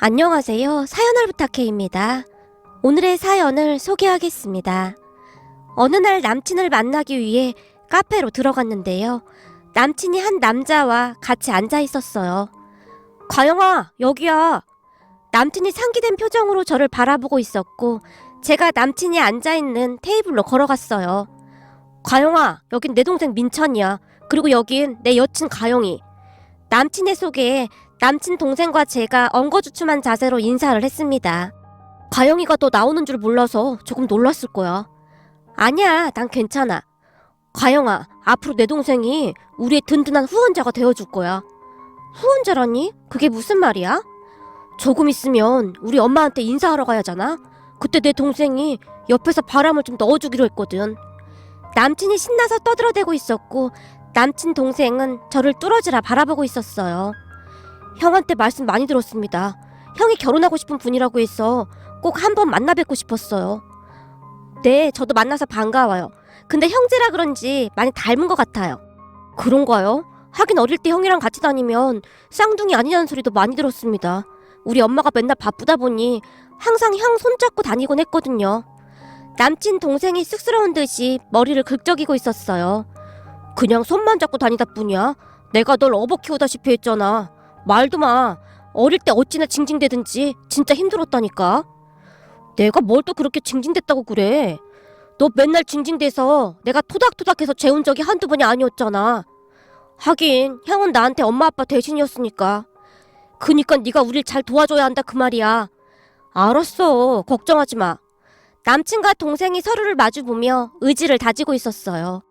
안녕하세요. 사연을 부탁해입니다. 오늘의 사연을 소개하겠습니다. 어느 날 남친을 만나기 위해 카페로 들어갔는데요. 남친이 한 남자와 같이 앉아 있었어요. 과영아, 여기야. 남친이 상기된 표정으로 저를 바라보고 있었고, 제가 남친이 앉아 있는 테이블로 걸어갔어요. 과영아, 여긴 내 동생 민찬이야. 그리고 여긴 내 여친 가영이. 남친의 속에 남친 동생과 제가 엉거주춤한 자세로 인사를 했습니다. 가영이가 너 나오는 줄 몰라서 조금 놀랐을 거야. 아니야, 난 괜찮아. 가영아, 앞으로 내 동생이 우리의 든든한 후원자가 되어줄 거야. 후원자라니? 그게 무슨 말이야? 조금 있으면 우리 엄마한테 인사하러 가야잖아. 그때 내 동생이 옆에서 바람을 좀 넣어주기로 했거든. 남친이 신나서 떠들어대고 있었고 남친 동생은 저를 뚫어지라 바라보고 있었어요. 형한테 말씀 많이 들었습니다. 형이 결혼하고 싶은 분이라고 해서 꼭 한번 만나 뵙고 싶었어요. 네, 저도 만나서 반가워요. 근데 형제라 그런지 많이 닮은 것 같아요. 그런가요? 하긴 어릴 때 형이랑 같이 다니면 쌍둥이 아니냐는 소리도 많이 들었습니다. 우리 엄마가 맨날 바쁘다 보니 항상 형 손잡고 다니곤 했거든요. 남친 동생이 쑥스러운 듯이 머리를 긁적이고 있었어요. 그냥 손만 잡고 다니다 뿐이야. 내가 널 업어 키우다시피 했잖아. 말도 마. 어릴 때 어찌나 징징대든지 진짜 힘들었다니까. 내가 뭘 또 그렇게 징징댔다고 그래. 너 맨날 징징대서 내가 토닥토닥해서 재운 적이 한두 번이 아니었잖아. 하긴 형은 나한테 엄마 아빠 대신이었으니까. 그니까 네가 우릴 잘 도와줘야 한다 그 말이야. 알았어. 걱정하지 마. 남친과 동생이 서로를 마주보며 의지를 다지고 있었어요.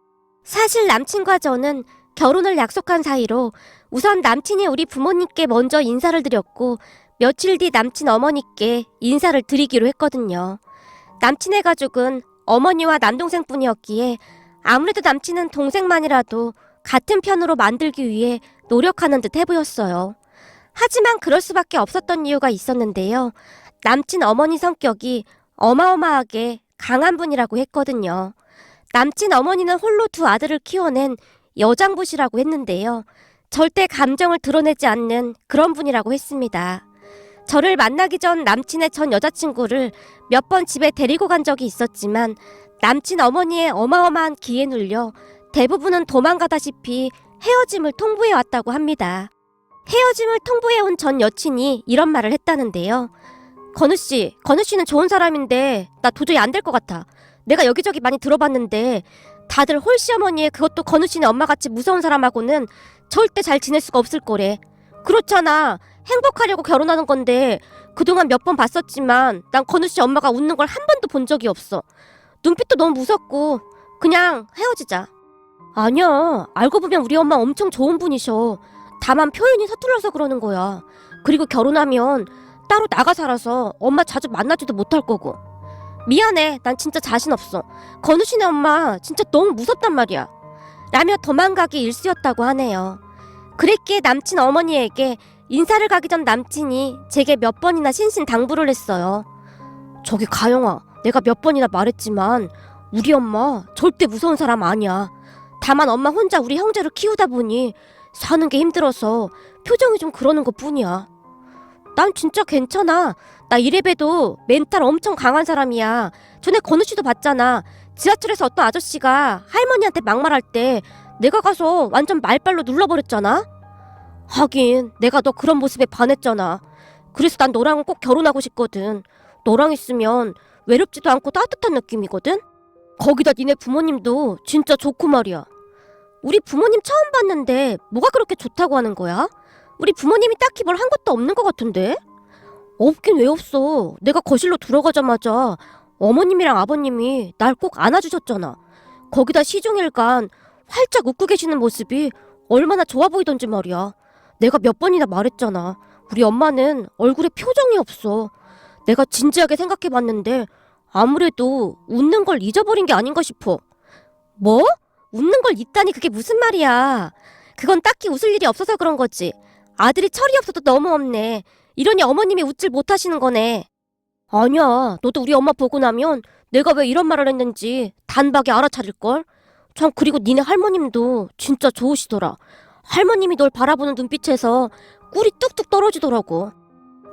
사실 남친과 저는 결혼을 약속한 사이로 우선 남친이 우리 부모님께 먼저 인사를 드렸고 며칠 뒤 남친 어머니께 인사를 드리기로 했거든요. 남친의 가족은 어머니와 남동생뿐이었기에 아무래도 남친은 동생만이라도 같은 편으로 만들기 위해 노력하는 듯 해 보였어요. 하지만 그럴 수밖에 없었던 이유가 있었는데요. 남친 어머니 성격이 어마어마하게 강한 분이라고 했거든요. 남친 어머니는 홀로 두 아들을 키워낸 여장부시라고 했는데요. 절대 감정을 드러내지 않는 그런 분이라고 했습니다. 저를 만나기 전 남친의 전 여자친구를 몇 번 집에 데리고 간 적이 있었지만 남친 어머니의 어마어마한 기에 눌려 대부분은 도망가다시피 헤어짐을 통보해 왔다고 합니다. 헤어짐을 통보해 온 전 여친이 이런 말을 했다는데요. 건우 씨, 건우 씨는 좋은 사람인데 나 도저히 안 될 것 같아. 내가 여기저기 많이 들어봤는데 다들 홀씨 어머니의 그것도 건우 씨네 엄마같이 무서운 사람하고는 절대 잘 지낼 수가 없을 거래. 그렇잖아. 행복하려고 결혼하는 건데 그동안 몇 번 봤었지만 난 건우 씨 엄마가 웃는 걸 한 번도 본 적이 없어. 눈빛도 너무 무섭고 그냥 헤어지자. 아니야. 알고 보면 우리 엄마 엄청 좋은 분이셔. 다만 표현이 서툴러서 그러는 거야. 그리고 결혼하면 따로 나가 살아서 엄마 자주 만나지도 못할 거고. 미안해. 난 진짜 자신 없어. 건우 씨네 엄마 진짜 너무 무섭단 말이야. 라며 도망가기 일쑤였다고 하네요. 그랬기에 남친 어머니에게 인사를 가기 전 남친이 제게 몇 번이나 신신 당부를 했어요. 저기 가영아, 내가 몇 번이나 말했지만 우리 엄마 절대 무서운 사람 아니야. 다만 엄마 혼자 우리 형제를 키우다 보니 사는 게 힘들어서 표정이 좀 그러는 것 뿐이야. 난 진짜 괜찮아. 나 이래봬도 멘탈 엄청 강한 사람이야. 전에 건우 씨도 봤잖아. 지하철에서 어떤 아저씨가 할머니한테 막말할 때 내가 가서 완전 말발로 눌러버렸잖아. 하긴 내가 너 그런 모습에 반했잖아. 그래서 난 너랑은 꼭 결혼하고 싶거든. 너랑 있으면 외롭지도 않고 따뜻한 느낌이거든. 거기다 니네 부모님도 진짜 좋고 말이야. 우리 부모님 처음 봤는데 뭐가 그렇게 좋다고 하는 거야? 우리 부모님이 딱히 뭘 한 것도 없는 것 같은데? 없긴 왜 없어. 내가 거실로 들어가자마자 어머님이랑 아버님이 날 꼭 안아주셨잖아. 거기다 시종일관 활짝 웃고 계시는 모습이 얼마나 좋아 보이던지 말이야. 내가 몇 번이나 말했잖아. 우리 엄마는 얼굴에 표정이 없어. 내가 진지하게 생각해 봤는데 아무래도 웃는 걸 잊어버린 게 아닌가 싶어. 뭐? 웃는 걸 잊다니 그게 무슨 말이야. 그건 딱히 웃을 일이 없어서 그런 거지. 아들이 철이 없어도 너무 없네. 이러니 어머님이 웃질 못하시는 거네. 아니야. 너도 우리 엄마 보고 나면 내가 왜 이런 말을 했는지 단박에 알아차릴걸? 참 그리고 니네 할머님도 진짜 좋으시더라. 할머님이 널 바라보는 눈빛에서 꿀이 뚝뚝 떨어지더라고.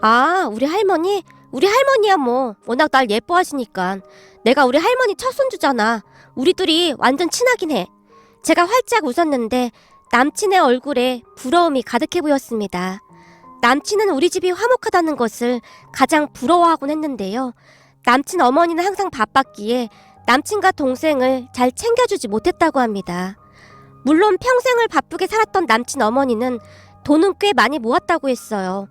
아, 우리 할머니? 우리 할머니야 뭐. 워낙 날 예뻐하시니까. 내가 우리 할머니 첫 손주잖아. 우리 둘이 완전 친하긴 해. 제가 활짝 웃었는데 남친의 얼굴에 부러움이 가득해 보였습니다. 남친은 우리 집이 화목하다는 것을 가장 부러워하곤 했는데요. 남친 어머니는 항상 바빴기에 남친과 동생을 잘 챙겨주지 못했다고 합니다. 물론 평생을 바쁘게 살았던 남친 어머니는 돈은 꽤 많이 모았다고 했어요.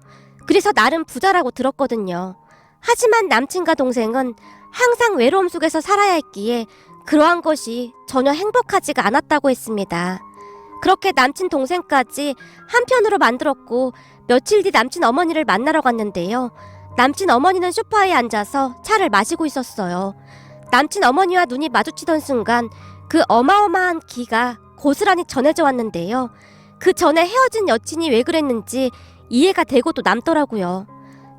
그래서 나름 부자라고 들었거든요. 하지만 남친과 동생은 항상 외로움 속에서 살아야 했기에 그러한 것이 전혀 행복하지가 않았다고 했습니다. 그렇게 남친 동생까지 한편으로 만들었고 며칠 뒤 남친 어머니를 만나러 갔는데요. 남친 어머니는 소파에 앉아서 차를 마시고 있었어요. 남친 어머니와 눈이 마주치던 순간 그 어마어마한 기가 고스란히 전해져 왔는데요. 그 전에 헤어진 여친이 왜 그랬는지 이해가 되고도 남더라고요.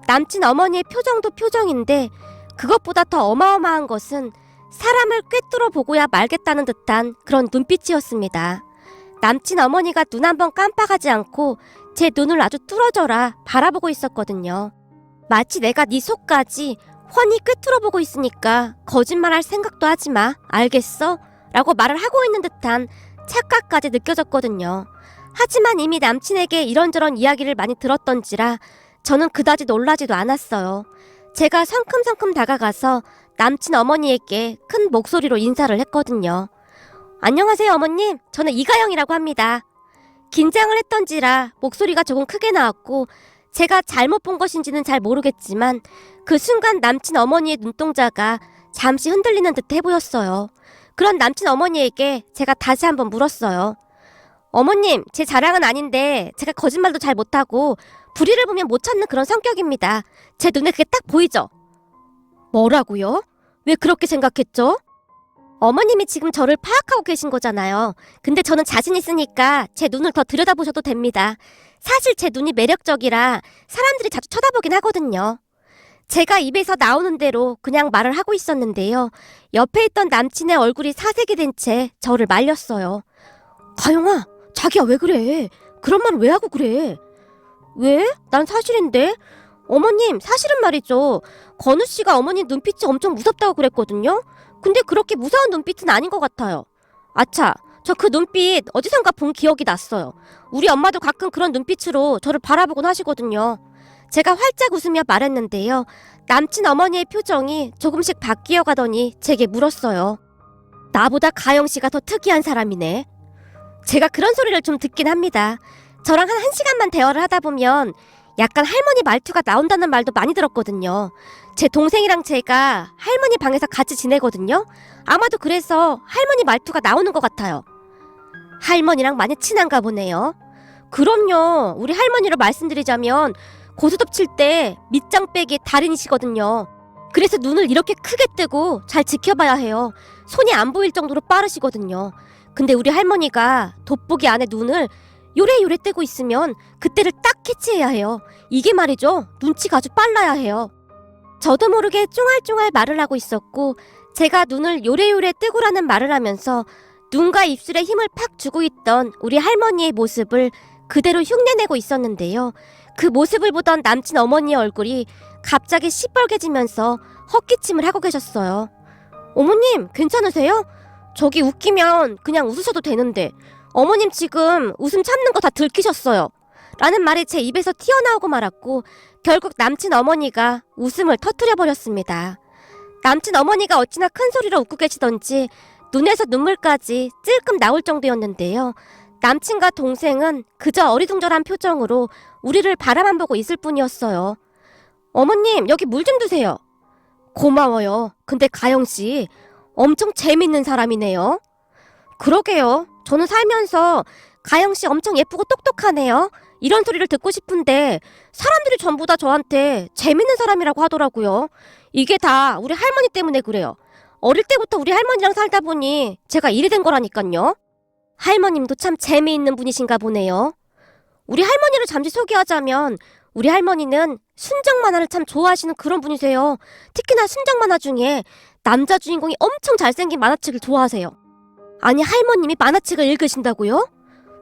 남친 어머니의 표정도 표정인데 그것보다 더 어마어마한 것은 사람을 꿰뚫어 보고야 말겠다는 듯한 그런 눈빛이었습니다. 남친 어머니가 눈 한 번 깜빡하지 않고 제 눈을 아주 뚫어져라 바라보고 있었거든요. 마치 내가 네 속까지 훤히 꿰뚫어 보고 있으니까 거짓말할 생각도 하지 마. 알겠어? 라고 말을 하고 있는 듯한 착각까지 느껴졌거든요. 하지만 이미 남친에게 이런저런 이야기를 많이 들었던지라 저는 그다지 놀라지도 않았어요. 제가 성큼성큼 다가가서 남친 어머니에게 큰 목소리로 인사를 했거든요. 안녕하세요, 어머님. 저는 이가영이라고 합니다. 긴장을 했던지라 목소리가 조금 크게 나왔고 제가 잘못 본 것인지는 잘 모르겠지만 그 순간 남친 어머니의 눈동자가 잠시 흔들리는 듯해 보였어요. 그런 남친 어머니에게 제가 다시 한번 물었어요. 어머님, 제 자랑은 아닌데 제가 거짓말도 잘 못하고 불의를 보면 못 찾는 그런 성격입니다. 제 눈에 그게 딱 보이죠? 뭐라고요? 왜 그렇게 생각했죠? 어머님이 지금 저를 파악하고 계신 거잖아요. 근데 저는 자신 있으니까 제 눈을 더 들여다보셔도 됩니다. 사실 제 눈이 매력적이라 사람들이 자주 쳐다보긴 하거든요. 제가 입에서 나오는 대로 그냥 말을 하고 있었는데요. 옆에 있던 남친의 얼굴이 사색이 된 채 저를 말렸어요. 가영아, 자기야 왜 그래? 그런 말 왜 하고 그래? 왜? 난 사실인데. 어머님, 사실은 말이죠. 건우 씨가 어머니 눈빛이 엄청 무섭다고 그랬거든요. 근데 그렇게 무서운 눈빛은 아닌 것 같아요. 아차, 저 그 눈빛 어디선가 본 기억이 났어요. 우리 엄마도 가끔 그런 눈빛으로 저를 바라보곤 하시거든요. 제가 활짝 웃으며 말했는데요. 남친 어머니의 표정이 조금씩 바뀌어 가더니 제게 물었어요. 나보다 가영 씨가 더 특이한 사람이네. 제가 그런 소리를 좀 듣긴 합니다. 저랑 한 1시간만 대화를 하다 보면 약간 할머니 말투가 나온다는 말도 많이 들었거든요. 제 동생이랑 제가 할머니 방에서 같이 지내거든요. 아마도 그래서 할머니 말투가 나오는 것 같아요. 할머니랑 많이 친한가 보네요. 그럼요. 우리 할머니로 말씀드리자면 고스톱 칠 때 밑장 빼기 달인이시거든요. 그래서 눈을 이렇게 크게 뜨고 잘 지켜봐야 해요. 손이 안 보일 정도로 빠르시거든요. 근데 우리 할머니가 돋보기 안에 눈을 요래요래 뜨고 있으면 그때를 딱 캐치해야 해요. 이게 말이죠. 눈치가 아주 빨라야 해요. 저도 모르게 쫑알쫑알 말을 하고 있었고 제가 눈을 요래요래 뜨고라는 말을 하면서 눈과 입술에 힘을 팍 주고 있던 우리 할머니의 모습을 그대로 흉내내고 있었는데요. 그 모습을 보던 남친 어머니의 얼굴이 갑자기 시뻘개지면서 헛기침을 하고 계셨어요. 어머님, 괜찮으세요? 저기 웃기면 그냥 웃으셔도 되는데 어머님 지금 웃음 참는 거 다 들키셨어요. 라는 말이 제 입에서 튀어나오고 말았고 결국 남친 어머니가 웃음을 터뜨려 버렸습니다. 남친 어머니가 어찌나 큰 소리로 웃고 계시던지 눈에서 눈물까지 찔끔 나올 정도였는데요. 남친과 동생은 그저 어리둥절한 표정으로 우리를 바라만 보고 있을 뿐이었어요. 어머님, 여기 물 좀 드세요. 고마워요. 근데 가영 씨, 엄청 재밌는 사람이네요. 그러게요. 저는 살면서 가영 씨 엄청 예쁘고 똑똑하네요. 이런 소리를 듣고 싶은데 사람들이 전부 다 저한테 재밌는 사람이라고 하더라고요. 이게 다 우리 할머니 때문에 그래요. 어릴 때부터 우리 할머니랑 살다 보니 제가 이래 된 거라니까요. 할머님도 참 재미있는 분이신가 보네요. 우리 할머니를 잠시 소개하자면 우리 할머니는 순정 만화를 참 좋아하시는 그런 분이세요. 특히나 순정 만화 중에 남자 주인공이 엄청 잘생긴 만화책을 좋아하세요. 아니 할머님이 만화책을 읽으신다고요?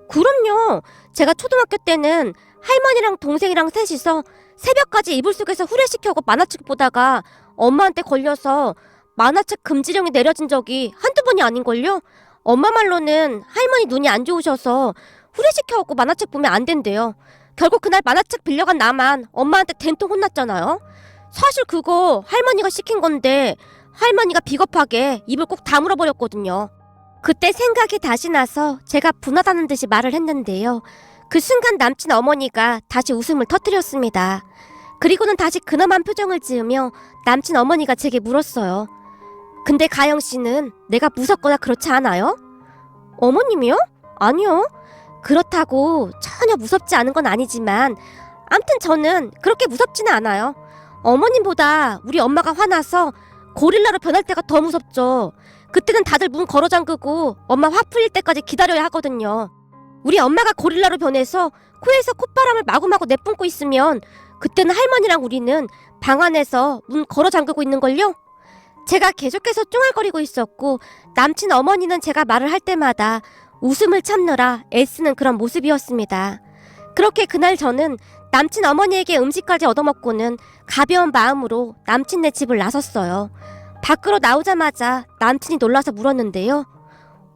그럼요. 제가 초등학교 때는 할머니랑 동생이랑 셋이서 새벽까지 이불 속에서 후레시켜고 만화책 보다가 엄마한테 걸려서 만화책 금지령이 내려진 적이 한두 번이 아닌걸요? 엄마 말로는 할머니 눈이 안 좋으셔서 후레시켜갖고 만화책 보면 안 된대요. 결국 그날 만화책 빌려간 나만 엄마한테 된통 혼났잖아요. 사실 그거 할머니가 시킨 건데 할머니가 비겁하게 입을 꼭 다물어 버렸거든요. 그때 생각이 다시 나서 제가 분하다는 듯이 말을 했는데요. 그 순간 남친 어머니가 다시 웃음을 터뜨렸습니다. 그리고는 다시 근엄한 표정을 지으며 남친 어머니가 제게 물었어요. 근데 가영 씨는 내가 무섭거나 그렇지 않아요? 어머님이요? 아니요. 그렇다고 전혀 무섭지 않은 건 아니지만 암튼 저는 그렇게 무섭지는 않아요. 어머님보다 우리 엄마가 화나서 고릴라로 변할 때가 더 무섭죠. 그때는 다들 문 걸어 잠그고 엄마 화 풀릴 때까지 기다려야 하거든요. 우리 엄마가 고릴라로 변해서 코에서 콧바람을 마구마구 내뿜고 있으면 그때는 할머니랑 우리는 방 안에서 문 걸어 잠그고 있는걸요? 제가 계속해서 쫑알거리고 있었고 남친 어머니는 제가 말을 할 때마다 웃음을 참느라 애쓰는 그런 모습이었습니다. 그렇게 그날 저는 남친 어머니에게 음식까지 얻어먹고는 가벼운 마음으로 남친네 집을 나섰어요. 밖으로 나오자마자 남친이 놀라서 물었는데요.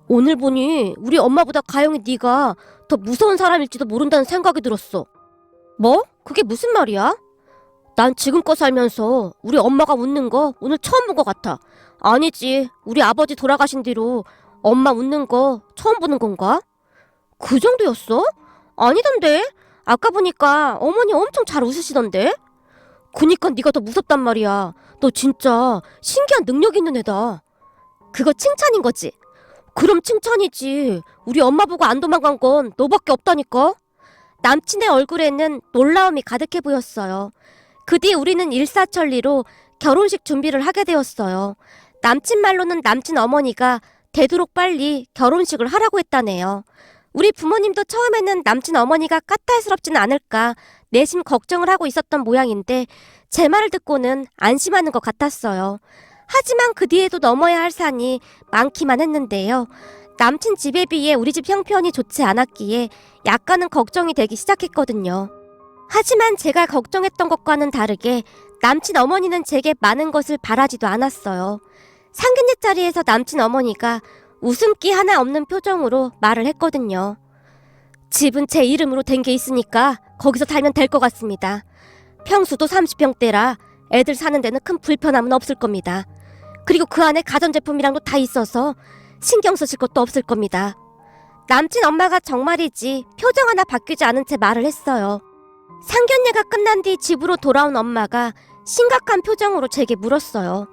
오늘 보니 우리 엄마보다 가영이 네가 더 무서운 사람일지도 모른다는 생각이 들었어. 뭐? 그게 무슨 말이야? 난 지금껏 살면서 우리 엄마가 웃는 거 오늘 처음 본 것 같아. 아니지, 우리 아버지 돌아가신 뒤로 엄마 웃는 거 처음 보는 건가? 그 정도였어? 아니던데. 아까 보니까 어머니 엄청 잘 웃으시던데. 그니까 네가 더 무섭단 말이야. 너 진짜 신기한 능력 있는 애다. 그거 칭찬인 거지? 그럼 칭찬이지. 우리 엄마 보고 안 도망간 건 너밖에 없다니까. 남친의 얼굴에는 놀라움이 가득해 보였어요. 그 뒤 우리는 일사천리로 결혼식 준비를 하게 되었어요. 남친 말로는 남친 어머니가 되도록 빨리 결혼식을 하라고 했다네요. 우리 부모님도 처음에는 남친 어머니가 까탈스럽지는 않을까 내심 걱정을 하고 있었던 모양인데 제 말을 듣고는 안심하는 것 같았어요. 하지만 그 뒤에도 넘어야 할 산이 많기만 했는데요. 남친 집에 비해 우리 집 형편이 좋지 않았기에 약간은 걱정이 되기 시작했거든요. 하지만 제가 걱정했던 것과는 다르게 남친 어머니는 제게 많은 것을 바라지도 않았어요. 상견례 자리에서 남친 어머니가 웃음기 하나 없는 표정으로 말을 했거든요. 집은 제 이름으로 된 게 있으니까 거기서 살면 될 것 같습니다. 평수도 30평대라 애들 사는 데는 큰 불편함은 없을 겁니다. 그리고 그 안에 가전제품이랑도 다 있어서 신경 쓰실 것도 없을 겁니다. 남친 엄마가 정말이지 표정 하나 바뀌지 않은 채 말을 했어요. 상견례가 끝난 뒤 집으로 돌아온 엄마가 심각한 표정으로 제게 물었어요.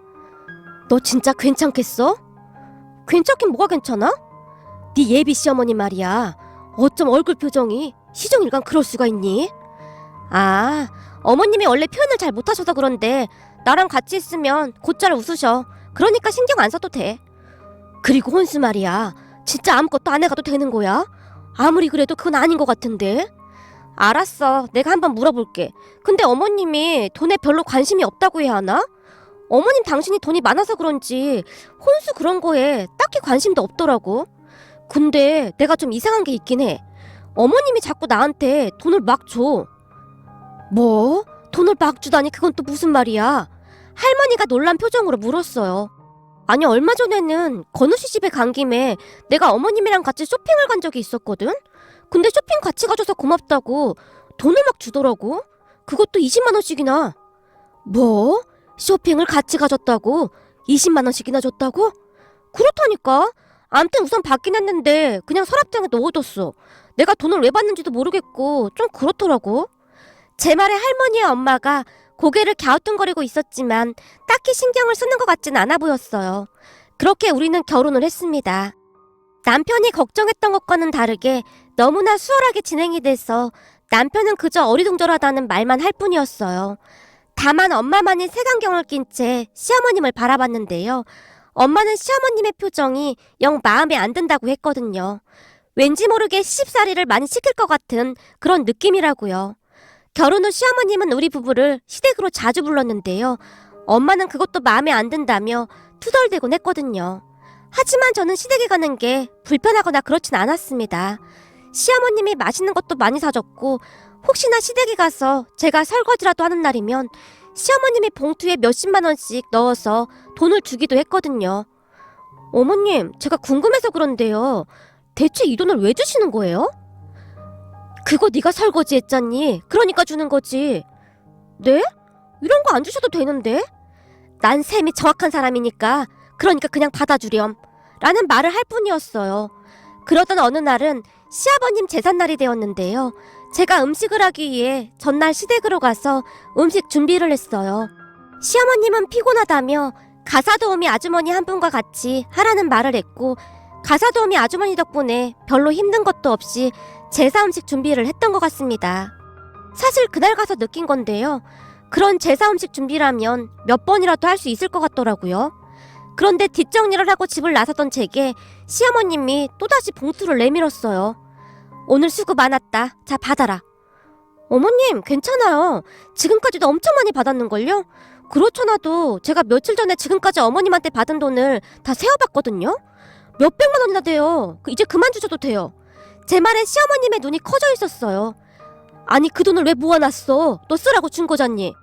너 진짜 괜찮겠어? 괜찮긴 뭐가 괜찮아? 네 예비 시어머니 말이야. 어쩜 얼굴 표정이 시종일관 그럴 수가 있니? 아, 어머님이 원래 표현을 잘 못하셔서 그런데 나랑 같이 있으면 곧잘 웃으셔. 그러니까 신경 안 써도 돼. 그리고 혼수 말이야. 진짜 아무것도 안 해가도 되는 거야? 아무리 그래도 그건 아닌 것 같은데. 알았어. 내가 한번 물어볼게. 근데 어머님이 돈에 별로 관심이 없다고 해야 하나? 어머님 당신이 돈이 많아서 그런지 혼수 그런 거에 딱히 관심도 없더라고. 근데 내가 좀 이상한 게 있긴 해. 어머님이 자꾸 나한테 돈을 막 줘. 뭐? 돈을 막 주다니 그건 또 무슨 말이야? 할머니가 놀란 표정으로 물었어요. 아니 얼마 전에는 건우 씨 집에 간 김에 내가 어머님이랑 같이 쇼핑을 간 적이 있었거든? 근데 쇼핑 같이 가줘서 고맙다고 돈을 막 주더라고. 그것도 20만 원씩이나. 뭐? 쇼핑을 같이 가줬다고? 20만 원씩이나 줬다고? 그렇다니까. 암튼 우선 받긴 했는데 그냥 서랍장에 넣어뒀어. 내가 돈을 왜 받는지도 모르겠고 좀 그렇더라고. 제 말에 할머니와 엄마가 고개를 갸우뚱거리고 있었지만 딱히 신경을 쓰는 것 같진 않아 보였어요. 그렇게 우리는 결혼을 했습니다. 남편이 걱정했던 것과는 다르게 너무나 수월하게 진행이 돼서 남편은 그저 어리둥절하다는 말만 할 뿐이었어요. 다만 엄마만이 색안경을 낀 채 시어머님을 바라봤는데요. 엄마는 시어머님의 표정이 영 마음에 안 든다고 했거든요. 왠지 모르게 시집살이를 많이 시킬 것 같은 그런 느낌이라고요. 결혼 후 시어머님은 우리 부부를 시댁으로 자주 불렀는데요. 엄마는 그것도 마음에 안 든다며 투덜대곤 했거든요. 하지만 저는 시댁에 가는 게 불편하거나 그렇진 않았습니다. 시어머님이 맛있는 것도 많이 사줬고 혹시나 시댁에 가서 제가 설거지라도 하는 날이면 시어머님이 봉투에 몇십만 원씩 넣어서 돈을 주기도 했거든요. 어머님, 제가 궁금해서 그런데요. 대체 이 돈을 왜 주시는 거예요? 그거 네가 설거지 했잖니. 그러니까 주는 거지. 네? 이런 거 안 주셔도 되는데? 난 셈이 정확한 사람이니까 그러니까 그냥 받아주렴. 라는 말을 할 뿐이었어요. 그러던 어느 날은 시아버님 제삿날이 되었는데요. 제가 음식을 하기 위해 전날 시댁으로 가서 음식 준비를 했어요. 시어머님은 피곤하다며 가사 도우미 아주머니 한 분과 같이 하라는 말을 했고 가사 도우미 아주머니 덕분에 별로 힘든 것도 없이 제사 음식 준비를 했던 것 같습니다. 사실 그날 가서 느낀 건데요. 그런 제사 음식 준비라면 몇 번이라도 할 수 있을 것 같더라고요. 그런데 뒷정리를 하고 집을 나서던 제게 시어머님이 또다시 봉투를 내밀었어요. 오늘 수고 많았다. 자, 받아라. 어머님, 괜찮아요. 지금까지도 엄청 많이 받았는걸요? 그렇잖아도 제가 며칠 전에 지금까지 어머님한테 받은 돈을 다 세어봤거든요? 몇백만 원이나 돼요. 그 이제 그만 주셔도 돼요. 제 말에 시어머님의 눈이 커져 있었어요. 아니, 그 돈을 왜 모아놨어? 너 쓰라고 준 거잖니.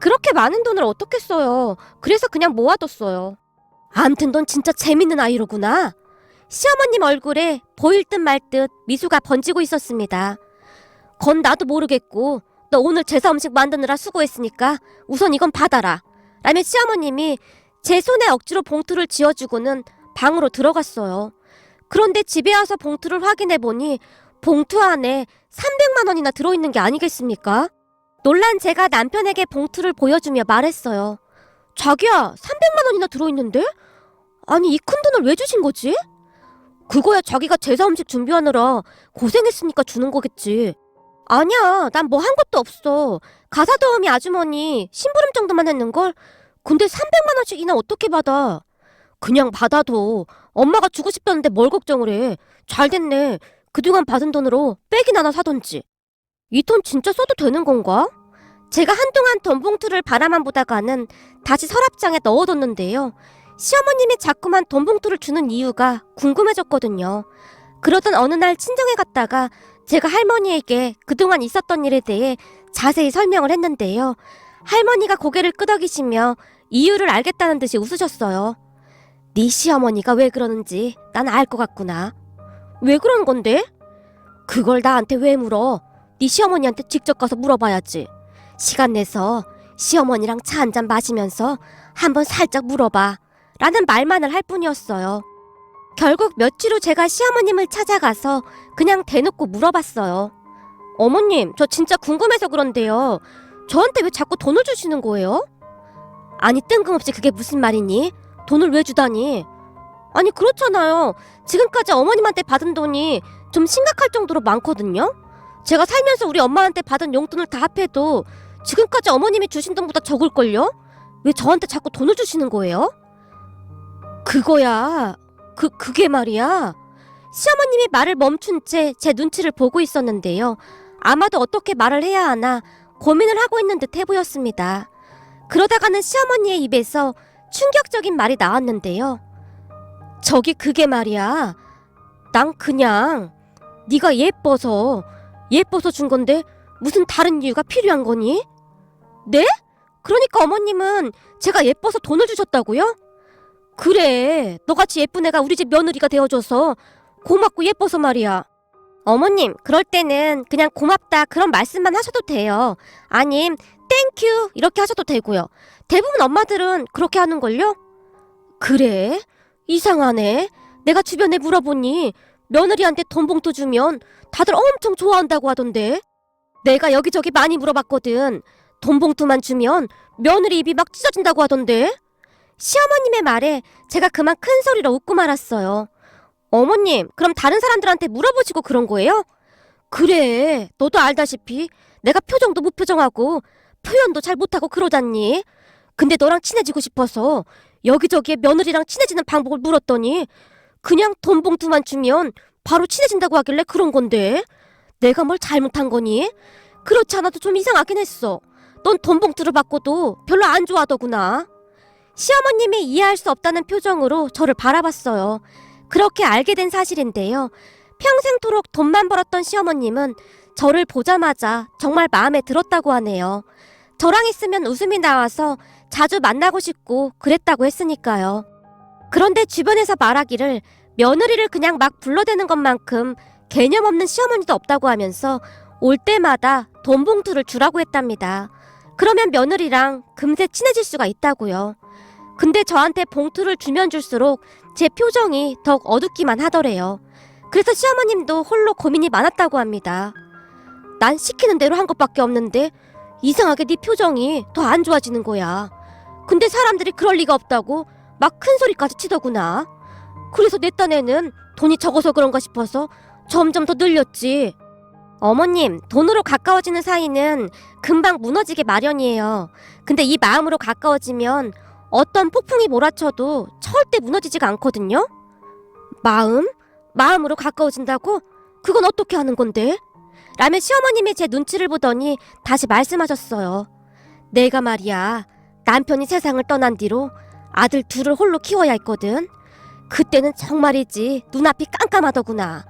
그렇게 많은 돈을 어떻게 써요? 그래서 그냥 모아뒀어요. 암튼 넌 진짜 재밌는 아이로구나. 시어머님 얼굴에 보일 듯 말 듯 미소가 번지고 있었습니다. 건 나도 모르겠고 너 오늘 제사 음식 만드느라 수고했으니까 우선 이건 받아라. 라며 시어머님이 제 손에 억지로 봉투를 쥐어주고는 방으로 들어갔어요. 그런데 집에 와서 봉투를 확인해 보니 봉투 안에 300만 원이나 들어있는 게 아니겠습니까? 놀란 제가 남편에게 봉투를 보여주며 말했어요. 자기야, 300만 원이나 들어있는데? 아니, 이 큰 돈을 왜 주신 거지? 그거야 자기가 제사 음식 준비하느라 고생했으니까 주는 거겠지. 아니야, 난 뭐 한 것도 없어. 가사 도우미 아주머니 심부름 정도만 했는걸? 근데 300만 원씩이나 어떻게 받아? 그냥 받아도 엄마가 주고 싶다는데 뭘 걱정을 해. 잘 됐네. 그동안 받은 돈으로 백이나 하나 사던지. 이 돈 진짜 써도 되는 건가? 제가 한동안 돈 봉투를 바라만 보다가는 다시 서랍장에 넣어뒀는데요. 시어머님이 자꾸만 돈 봉투를 주는 이유가 궁금해졌거든요. 그러던 어느 날 친정에 갔다가 제가 할머니에게 그동안 있었던 일에 대해 자세히 설명을 했는데요. 할머니가 고개를 끄덕이시며 이유를 알겠다는 듯이 웃으셨어요. 네 시어머니가 왜 그러는지 난 알 것 같구나. 왜 그런 건데? 그걸 나한테 왜 물어? 네 시어머니한테 직접 가서 물어봐야지. 시간 내서 시어머니랑 차 한 잔 마시면서 한번 살짝 물어봐. 라는 말만을 할 뿐이었어요. 결국 며칠 후 제가 시어머님을 찾아가서 그냥 대놓고 물어봤어요. 어머님, 저 진짜 궁금해서 그런데요. 저한테 왜 자꾸 돈을 주시는 거예요? 아니, 뜬금없이 그게 무슨 말이니? 돈을 왜 주다니? 아니, 그렇잖아요. 지금까지 어머님한테 받은 돈이 좀 심각할 정도로 많거든요? 제가 살면서 우리 엄마한테 받은 용돈을 다 합해도 지금까지 어머님이 주신 돈보다 적을걸요? 왜 저한테 자꾸 돈을 주시는 거예요? 그거야. 그, 그게 말이야. 시어머님이 말을 멈춘 채 제 눈치를 보고 있었는데요. 아마도 어떻게 말을 해야 하나 고민을 하고 있는 듯해 보였습니다. 그러다가는 시어머니의 입에서 충격적인 말이 나왔는데요. 저기 그게 말이야. 난 그냥 네가 예뻐서 예뻐서 준 건데 무슨 다른 이유가 필요한 거니? 네? 그러니까 어머님은 제가 예뻐서 돈을 주셨다고요? 그래, 너같이 예쁜 애가 우리 집 며느리가 되어줘서 고맙고 예뻐서 말이야. 어머님, 그럴 때는 그냥 고맙다 그런 말씀만 하셔도 돼요. 아님, 땡큐 이렇게 하셔도 되고요. 대부분 엄마들은 그렇게 하는걸요? 그래? 이상하네. 내가 주변에 물어보니 며느리한테 돈 봉투 주면 다들 엄청 좋아한다고 하던데. 내가 여기저기 많이 물어봤거든. 돈 봉투만 주면 며느리 입이 막 찢어진다고 하던데. 시어머님의 말에 제가 그만 큰 소리로 웃고 말았어요. 어머님, 그럼 다른 사람들한테 물어보시고 그런 거예요? 그래, 너도 알다시피 내가 표정도 무표정하고 표현도 잘 못하고 그러잖니. 근데 너랑 친해지고 싶어서 여기저기에 며느리랑 친해지는 방법을 물었더니 그냥 돈 봉투만 주면 바로 친해진다고 하길래 그런 건데 내가 뭘 잘못한 거니? 그렇지 않아도 좀 이상하긴 했어. 넌 돈 봉투를 받고도 별로 안 좋아하더구나. 시어머님이 이해할 수 없다는 표정으로 저를 바라봤어요. 그렇게 알게 된 사실인데요. 평생토록 돈만 벌었던 시어머님은 저를 보자마자 정말 마음에 들었다고 하네요. 저랑 있으면 웃음이 나와서 자주 만나고 싶고 그랬다고 했으니까요. 그런데 주변에서 말하기를 며느리를 그냥 막 불러대는 것만큼 개념 없는 시어머니도 없다고 하면서 올 때마다 돈 봉투를 주라고 했답니다. 그러면 며느리랑 금세 친해질 수가 있다고요. 근데 저한테 봉투를 주면 줄수록 제 표정이 더욱 어둡기만 하더래요. 그래서 시어머님도 홀로 고민이 많았다고 합니다. 난 시키는 대로 한 것밖에 없는데 이상하게 네 표정이 더 안 좋아지는 거야. 근데 사람들이 그럴 리가 없다고 막 큰 소리까지 치더구나. 그래서 내 딴에는 돈이 적어서 그런가 싶어서 점점 더 늘렸지. 어머님, 돈으로 가까워지는 사이는 금방 무너지게 마련이에요. 근데 이 마음으로 가까워지면 어떤 폭풍이 몰아쳐도 절대 무너지지가 않거든요? 마음? 마음으로 가까워진다고? 그건 어떻게 하는 건데? 라며 시어머님이 제 눈치를 보더니 다시 말씀하셨어요. 내가 말이야, 남편이 세상을 떠난 뒤로 아들 둘을 홀로 키워야 했거든. 그때는 정말이지 눈앞이 깜깜하더구나.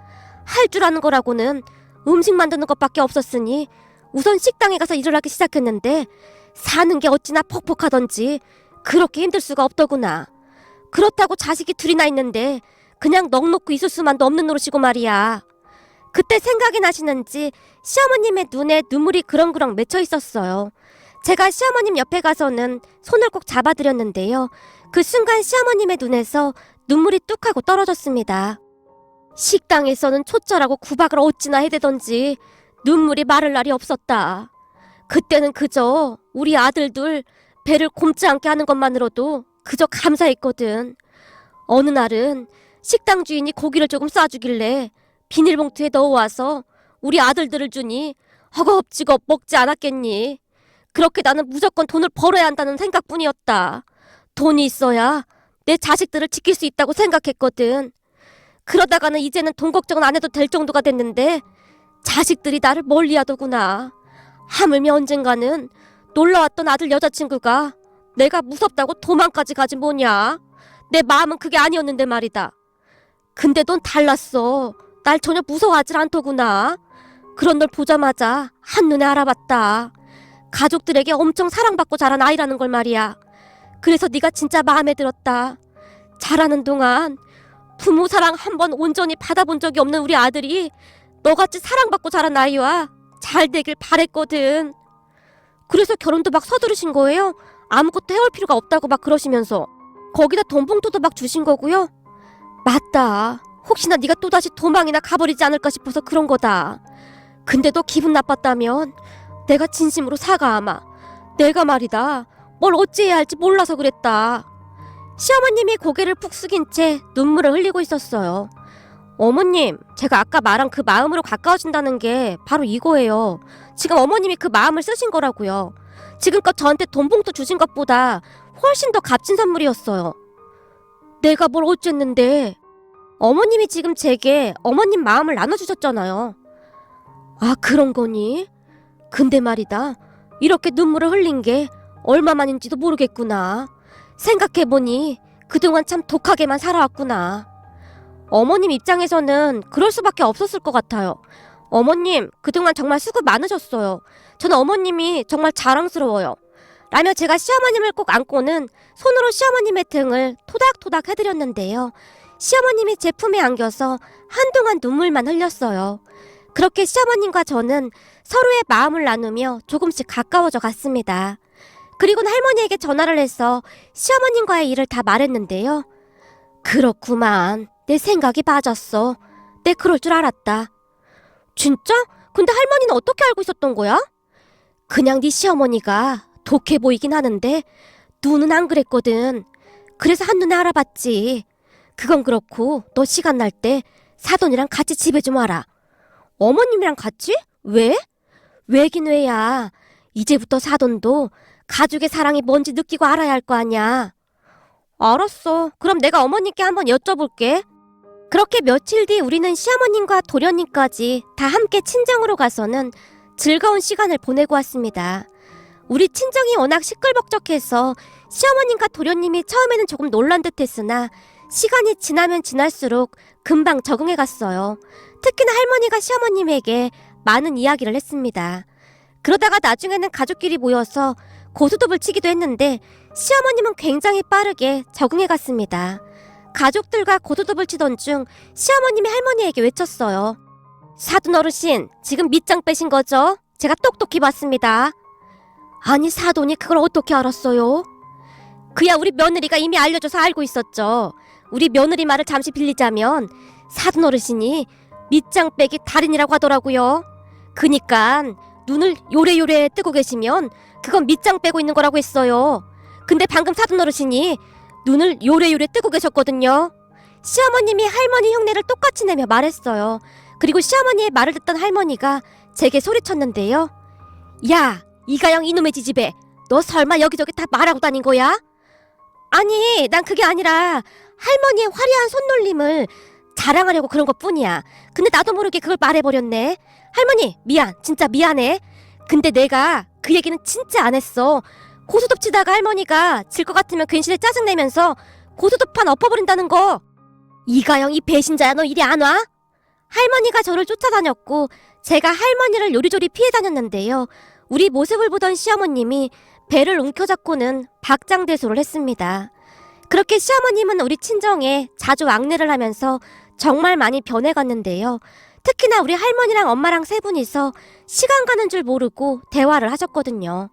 할 줄 아는 거라고는 음식 만드는 것밖에 없었으니 우선 식당에 가서 일을 하기 시작했는데 사는 게 어찌나 퍽퍽하던지 그렇게 힘들 수가 없더구나. 그렇다고 자식이 둘이나 있는데 그냥 넋 놓고 있을 수만도 없는 노릇이고 말이야. 그때 생각이 나시는지 시어머님의 눈에 눈물이 그렁그렁 맺혀 있었어요. 제가 시어머님 옆에 가서는 손을 꼭 잡아드렸는데요. 그 순간 시어머님의 눈에서 눈물이 뚝 하고 떨어졌습니다. 식당에서는 초절하고 구박을 어찌나 해대던지 눈물이 마를 날이 없었다. 그때는 그저 우리 아들들 배를 곰지 않게 하는 것만으로도 그저 감사했거든. 어느 날은 식당 주인이 고기를 조금 싸주길래 비닐봉투에 넣어와서 우리 아들들을 주니 허겁지겁 먹지 않았겠니. 그렇게 나는 무조건 돈을 벌어야 한다는 생각뿐이었다. 돈이 있어야 내 자식들을 지킬 수 있다고 생각했거든. 그러다가는 이제는 돈 걱정은 안 해도 될 정도가 됐는데 자식들이 나를 멀리 하더구나. 하물며 언젠가는 놀러 왔던 아들 여자친구가 내가 무섭다고 도망까지 가지 뭐냐. 내 마음은 그게 아니었는데 말이다. 근데 넌 달랐어. 날 전혀 무서워하질 않더구나. 그런 널 보자마자 한눈에 알아봤다. 가족들에게 엄청 사랑받고 자란 아이라는 걸 말이야. 그래서 네가 진짜 마음에 들었다. 자라는 동안 부모 사랑 한 번 온전히 받아본 적이 없는 우리 아들이 너같이 사랑받고 자란 아이와 잘 되길 바랬거든. 그래서 결혼도 막 서두르신 거예요? 아무것도 해올 필요가 없다고 막 그러시면서 거기다 돈 봉투도 막 주신 거고요. 맞다. 혹시나 네가 또다시 도망이나 가버리지 않을까 싶어서 그런 거다. 근데 너 기분 나빴다면 내가 진심으로 사과하마. 내가 말이다. 뭘 어찌해야 할지 몰라서 그랬다. 시어머님이 고개를 푹 숙인 채 눈물을 흘리고 있었어요. 어머님, 제가 아까 말한 그 마음으로 가까워진다는 게 바로 이거예요. 지금 어머님이 그 마음을 쓰신 거라고요. 지금껏 저한테 돈 봉투 주신 것보다 훨씬 더 값진 선물이었어요. 내가 뭘 어쨌는데 어머님이 지금 제게 어머님 마음을 나눠주셨잖아요. 아, 그런 거니? 근데 말이다. 이렇게 눈물을 흘린 게 얼마만인지도 모르겠구나. 생각해보니 그동안 참 독하게만 살아왔구나. 어머님 입장에서는 그럴 수밖에 없었을 것 같아요. 어머님, 그동안 정말 수고 많으셨어요. 저는 어머님이 정말 자랑스러워요. 라며 제가 시어머님을 꼭 안고는 손으로 시어머님의 등을 토닥토닥 해드렸는데요. 시어머님이 제 품에 안겨서 한동안 눈물만 흘렸어요. 그렇게 시어머님과 저는 서로의 마음을 나누며 조금씩 가까워져 갔습니다. 그리고는 할머니에게 전화를 해서 시어머님과의 일을 다 말했는데요. 그렇구만. 내 생각이 맞았어. 내 그럴 줄 알았다. 진짜? 근데 할머니는 어떻게 알고 있었던 거야? 그냥 네 시어머니가 독해 보이긴 하는데 눈은 안 그랬거든. 그래서 한눈에 알아봤지. 그건 그렇고 너 시간 날 때 사돈이랑 같이 집에 좀 와라. 어머님이랑 같이? 왜? 왜긴 왜야. 이제부터 사돈도 가족의 사랑이 뭔지 느끼고 알아야 할 거 아니야. 알았어. 그럼 내가 어머님께 한번 여쭤볼게. 그렇게 며칠 뒤 우리는 시어머님과 도련님까지 다 함께 친정으로 가서는 즐거운 시간을 보내고 왔습니다. 우리 친정이 워낙 시끌벅적해서 시어머님과 도련님이 처음에는 조금 놀란 듯 했으나 시간이 지나면 지날수록 금방 적응해 갔어요. 특히나 할머니가 시어머님에게 많은 이야기를 했습니다. 그러다가 나중에는 가족끼리 모여서 고스톱을 치기도 했는데 시어머님은 굉장히 빠르게 적응해 갔습니다. 가족들과 고스톱을 치던 중 시어머님이 할머니에게 외쳤어요. 사돈 어르신, 지금 밑장 빼신 거죠? 제가 똑똑히 봤습니다. 아니, 사돈이 그걸 어떻게 알았어요? 그야 우리 며느리가 이미 알려줘서 알고 있었죠. 우리 며느리 말을 잠시 빌리자면 사돈 어르신이 밑장 빼기 달인이라고 하더라고요. 그니깐 눈을 요래요래 뜨고 계시면 그건 밑장 빼고 있는 거라고 했어요. 근데 방금 사돈 어르신이 눈을 요래요래 뜨고 계셨거든요. 시어머님이 할머니 흉내를 똑같이 내며 말했어요. 그리고 시어머니의 말을 듣던 할머니가 제게 소리쳤는데요. 야, 이가영 이놈의 지집애, 너 설마 여기저기 다 말하고 다닌 거야? 아니, 난 그게 아니라 할머니의 화려한 손놀림을 자랑하려고 그런 것 뿐이야. 근데 나도 모르게 그걸 말해버렸네. 할머니, 미안. 진짜 미안해. 근데 내가 그 얘기는 진짜 안 했어. 고스톱 치다가 할머니가 질 것 같으면 괜시리 짜증내면서 고스톱판 엎어버린다는 거. 이가영 이 배신자야 너 이리 안 와? 할머니가 저를 쫓아다녔고 제가 할머니를 요리조리 피해 다녔는데요. 우리 모습을 보던 시어머님이 배를 움켜잡고는 박장대소를 했습니다. 그렇게 시어머님은 우리 친정에 자주 왕래를 하면서 정말 많이 변해갔는데요. 특히나 우리 할머니랑 엄마랑 세 분이서 시간 가는 줄 모르고 대화를 하셨거든요.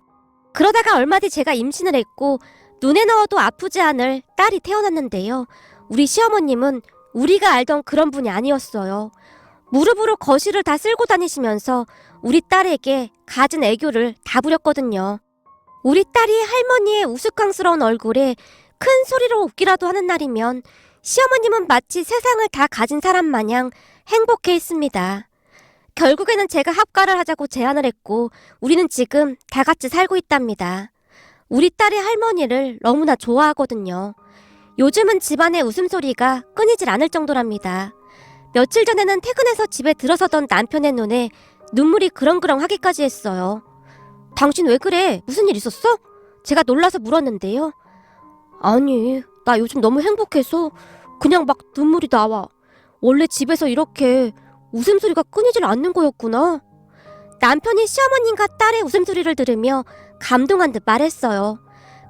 그러다가 얼마 뒤 제가 임신을 했고 눈에 넣어도 아프지 않을 딸이 태어났는데요. 우리 시어머님은 우리가 알던 그런 분이 아니었어요. 무릎으로 거실을 다 쓸고 다니시면서 우리 딸에게 갖은 애교를 다 부렸거든요. 우리 딸이 할머니의 우스꽝스러운 얼굴에 큰 소리로 웃기라도 하는 날이면 시어머님은 마치 세상을 다 가진 사람 마냥 행복해 했습니다. 결국에는 제가 합가를 하자고 제안을 했고 우리는 지금 다 같이 살고 있답니다. 우리 딸이 할머니를 너무나 좋아하거든요. 요즘은 집안의 웃음소리가 끊이질 않을 정도랍니다. 며칠 전에는 퇴근해서 집에 들어서던 남편의 눈에 눈물이 그렁그렁 하기까지 했어요. 당신 왜 그래? 무슨 일 있었어? 제가 놀라서 물었는데요. 아니, 나 요즘 너무 행복해서 그냥 막 눈물이 나와. 원래 집에서 이렇게 웃음소리가 끊이질 않는 거였구나. 남편이 시어머님과 딸의 웃음소리를 들으며 감동한 듯 말했어요.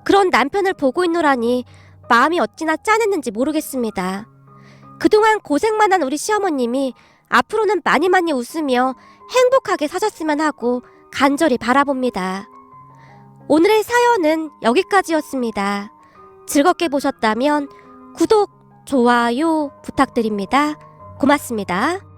그런 남편을 보고 있노라니 마음이 어찌나 짠했는지 모르겠습니다. 그동안 고생만 한 우리 시어머님이 앞으로는 많이 많이 웃으며 행복하게 사셨으면 하고 간절히 바라봅니다. 오늘의 사연은 여기까지였습니다. 즐겁게 보셨다면 구독, 좋아요 부탁드립니다. 고맙습니다.